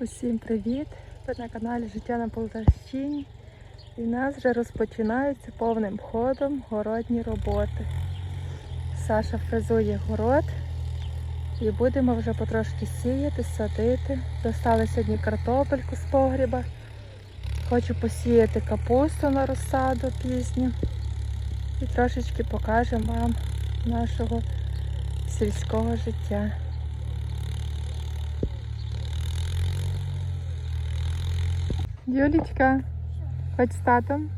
Усім привіт! Ви на каналі Життя на Полтавщині. І в нас вже розпочинаються повним ходом городні роботи. Саша фрезує город і будемо вже потрошки сіяти, садити. Достали сьогодні картопельку з погріба. Хочу посіяти капусту на розсаду пізню. І трошечки покажемо вам нашого сільського життя. Юлічка, хоч з татом.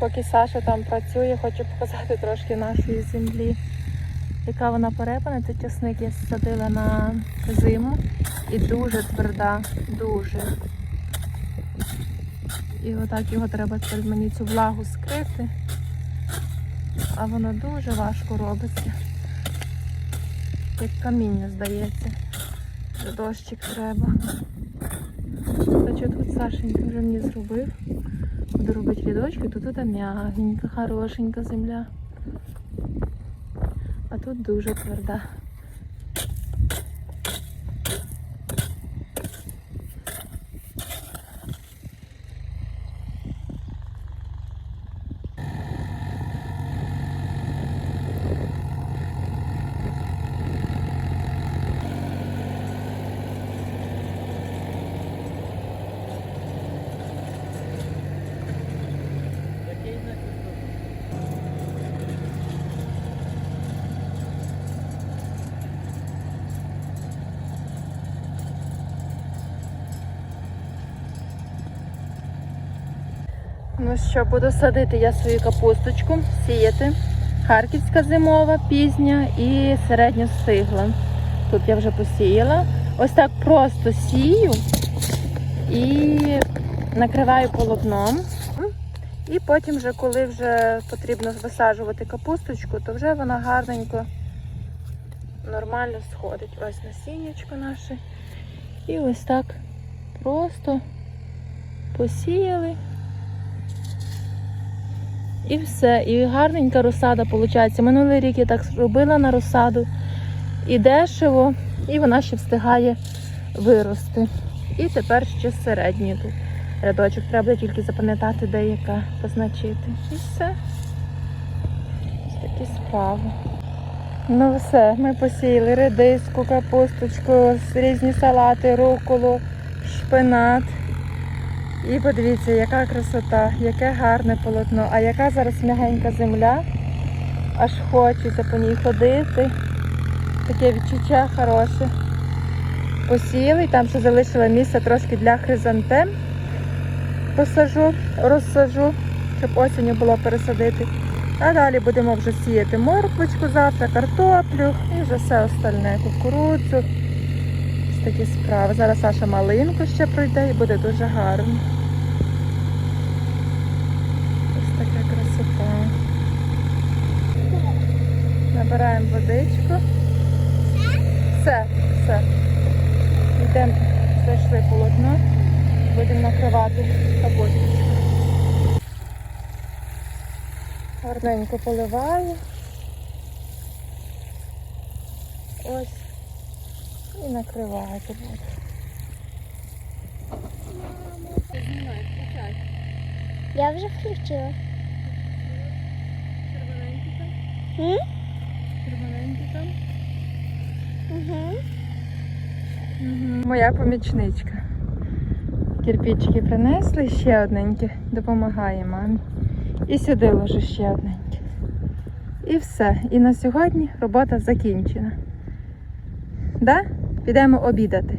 Поки Саша там працює, хочу показати трошки нашої землі. Яка вона перепана, це часник я садила на зиму і дуже тверда, дуже. І отак його треба тепер мені цю влагу скрити. А воно дуже важко робиться. Як каміння здається. Дощик треба. Хочу тут Сашенька вже мені зробив. Буду робити рядочки, тут тут м'ягенька, хорошенька земля. А тут дуже тверда. Ну що, буду садити я свою капусточку, сіяти. Харківська зимова, пізня і середньо стигла. Тут я вже посіяла. Ось так просто сію і накриваю полотном. І потім, вже, коли вже потрібно висаджувати капусточку, то вже вона гарненько, нормально сходить. Ось насіннячко наше. І ось так просто посіяли. І все. І гарненька розсада виходить. Минулий рік я так робила на розсаду. І дешево, і вона ще встигає вирости. І тепер ще середній тут рядочок. Треба тільки запам'ятати, де яка позначити. І все. Ось такі справи. Ну все, ми посіяли редиску, капусточку, різні салати, руколу, шпинат. І подивіться, яка красота, яке гарне полотно, а яка зараз м'ягенька земля. Аж хочеться по ній ходити. Таке відчуття хороше. Посіяли, там ще залишила місце трошки для хризантем. Посажу, розсажу, щоб осінню було пересадити. А далі будемо вже сіяти морквочку завтра, картоплю і вже все остальне, кукурудзу. Такі справи. Зараз Саша малинку ще пройде і буде дуже гарно. Ось така красота. Набираємо водичку. Все, все. Йдемо, знайшли полотно, будемо накривати капусточку. Гарненько поливаю. Ось. Буду. Я вже включила. Червоненький там? М? Червоненький там? Угу. Моя помічничка. Кирпичики принесли, ще одненьке, допомагає мамі. І сюди ложу ще одненьке. І все. І на сьогодні робота закінчена. Да? Підемо обідати.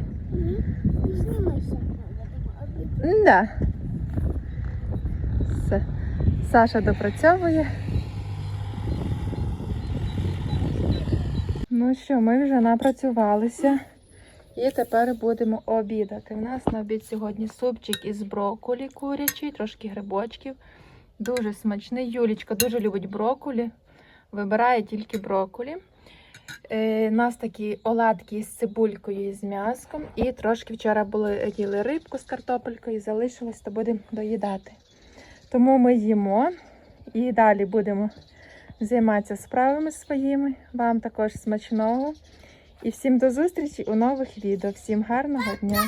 Да. Все. Саша допрацьовує. Ну що, ми вже напрацювалися. І тепер будемо обідати. У нас на обід сьогодні супчик із брокколі курячий, трошки грибочків. Дуже смачний. Юлічка дуже любить брокколі. Вибирає тільки брокколі. Е, у нас такі оладки з цибулькою і з м'яском. І трошки вчора були їли рибку з картопелькою, залишилось, то будемо доїдати. Тому ми їмо і далі будемо займатися справами своїми. Вам також смачного. І всім до зустрічі у нових відео. Всім гарного дня!